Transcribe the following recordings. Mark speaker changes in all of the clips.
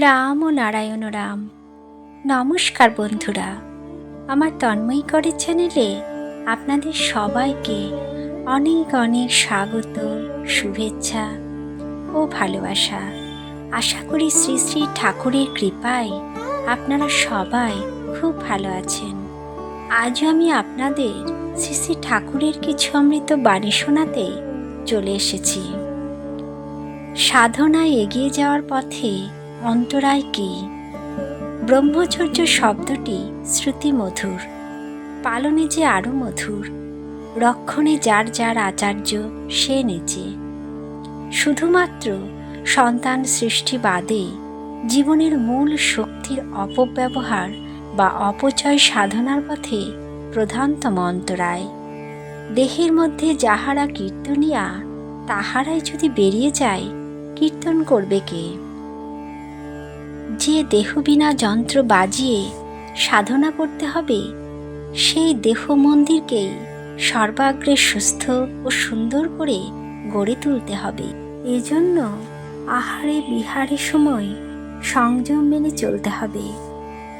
Speaker 1: রাম ও নারায়ণ রাম। নমস্কার বন্ধুরা। আমার তন্ময়ী করে চ্যানেলে আপনাদের সবাইকে অনেক অনেক স্বাগত, শুভেচ্ছা ও ভালোবাসা। আশা করি শ্রী শ্রী ঠাকুরের কৃপায় আপনারা সবাই খুব ভালো আছেন। আজও আমি আপনাদের শ্রী শ্রী ঠাকুরের কিছু অমৃত বাণী শোনাতে চলে এসেছি। সাধনায় এগিয়ে যাওয়ার পথে অন্তরায় কি? ব্রহ্মচর্য শব্দটি শ্রুতি মধুর পালনে যে আরও মধুর, রক্ষণে যার যার আচার্য, সে নেচে। শুধুমাত্র সন্তান সৃষ্টি বাদে জীবনের মূল শক্তির অপব্যবহার বা অপচয় সাধনার পথে প্রধানতম অন্তরায়। দেহের মধ্যে যাহারা কীর্তনিয়া, তাহারাই যদি বেরিয়ে যায়, কীর্তন করবে কে? যে দেহ বিনা যন্ত্র বাজিয়ে সাধনা করতে হবে, সেই দেহ মন্দিরকেই সর্বাগ্রে সুস্থ ও সুন্দর করে গড়ে তুলতে হবে। এজন্য আহারে বিহারে সময় সংযম মেনে চলতে হবে।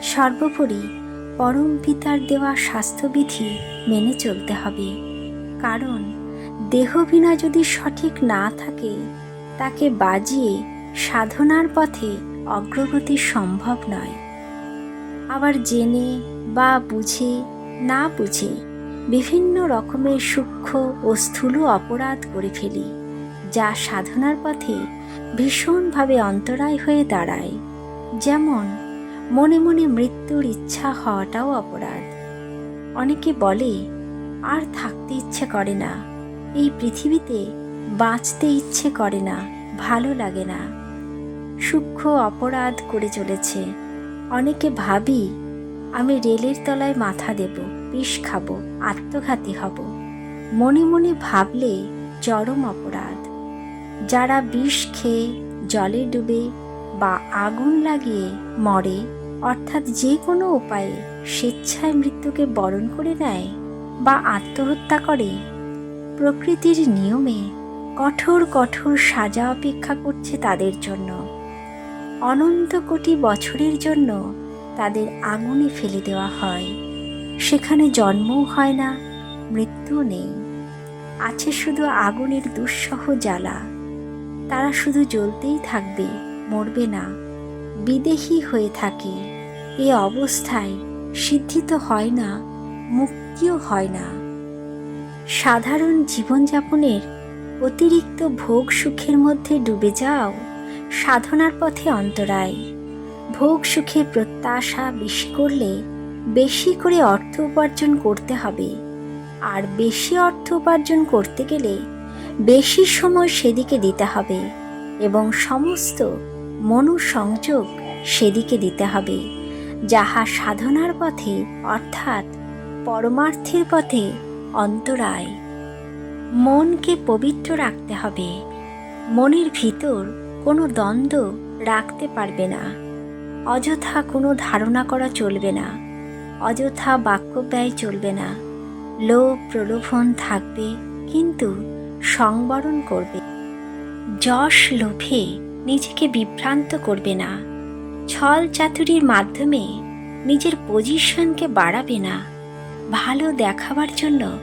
Speaker 1: সর্বোপরি পরম পিতার দেওয়া স্বাস্থ্যবিধি মেনে চলতে হবে। কারণ দেহ বিনা যদি সঠিক না থাকে, তাকে বাজিয়ে সাধনার পথে অগ্রগতি সম্ভব নয়। আবার জেনে বা বুঝে, না বুঝে বিভিন্ন রকমের সূক্ষ্ম ও স্থূল অপরাধ করে ফেলি, যা সাধনার পথে ভীষণভাবে অন্তরায় হয়ে দাঁড়ায়। যেমন, মনে মনে মৃত্যুর ইচ্ছা হওয়াটাও অপরাধ। অনেকে বলে, আর থাকতে ইচ্ছে করে না। এই পৃথিবীতে বাঁচতে ইচ্ছে করে না, ভালো লাগে না। সূক্ষ্ম অপরাধ করে চলেছে। অনেকে ভাবি, আমি রেলের তলায় মাথা দেব, বিষ খাব, আত্মঘাতী হব। মনে মনে ভাবলে চরম অপরাধ। যারা বিষ খেয়ে জলে ডুবে বা আগুন লাগিয়ে মরে, অর্থাৎ যে কোনো উপায়ে স্বেচ্ছায় মৃত্যুকে বরণ করে নেয় বা আত্মহত্যা করে, প্রকৃতির নিয়মে কঠোর কঠোর সাজা অপেক্ষা করছে তাদের জন্য। অনন্ত কোটি বছরের জন্য তাদের আগুনে ফেলে দেওয়া হয়। সেখানে জন্মও হয় না, মৃত্যুও নেই। আছে শুধু আগুনের দুঃসহ জ্বালা। তারা শুধু জ্বলতেই থাকবে, মরবে না। বিদেহী হয়ে থাকে। এ অবস্থায় সিদ্ধিত হয় না, মুক্তিও হয় না। সাধারণ জীবনযাপনের অতিরিক্ত ভোগ সুখের মধ্যে ডুবে যাও। সাধনার পথে অন্তরায়। ভোগ সুখের প্রত্যাশা বেশি করলে বেশি করে অর্থ উপার্জন করতে হবে। আর বেশি অর্থ উপার্জন করতে গেলে বেশি সময় সেদিকে দিতে হবে এবং সমস্ত মনোসংযোগ সেদিকে দিতে হবে, যাহা সাধনার পথে অর্থাৎ পরমার্থের পথে অন্তরায়। মনকে পবিত্র রাখতে হবে। মনের ভিতর কোনো দ্বন্দ্ব রাখতে পারবে না। অযথা কোনো ধারণা করা চলবে না। অযথা বাক্য ব্যয় চলবে না। লোভ, প্রলোভন থাকবে, কিন্তু সংবরণ করবে। যশ লোভে নিজেকে বিভ্রান্ত করবে না। ছল চাতুরির মাধ্যমে নিজের পজিশনকে বাড়াবে না। ভালো দেখাবার জন্য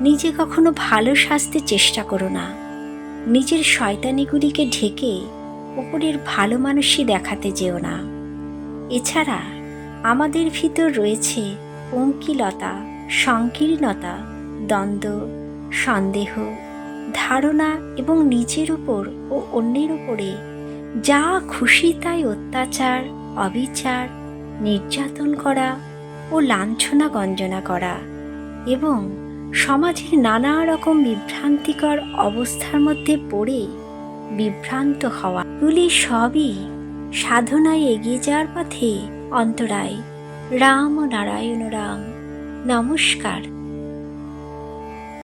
Speaker 1: নিজে কখনো ভালো সাজতে চেষ্টা করো না। নিজের শয়তানিগুলিকে ঢেকে উপরের ভালো মানুষই দেখাতে যেও না। এছাড়া আমাদের ভিতর রয়েছে অঙ্কিলতা, সংকীর্ণতা, দ্বন্দ্ব, সন্দেহ, ধারণা এবং নিজের উপর ও অন্যের উপরে যা খুশি তাই অত্যাচার, অবিচার, নির্যাতন করা ও লাঞ্ছনা গঞ্জনা করা এবং সমাজের নানা রকম বিভ্রান্তিকর অবস্থার মধ্যে পড়ে বিভ্রান্ত হওয়া। গুলি সবই সাধনায় এগিয়ে যাওয়ার পথে অন্তরায়। রাম নারায়ণ রাম। নমস্কার।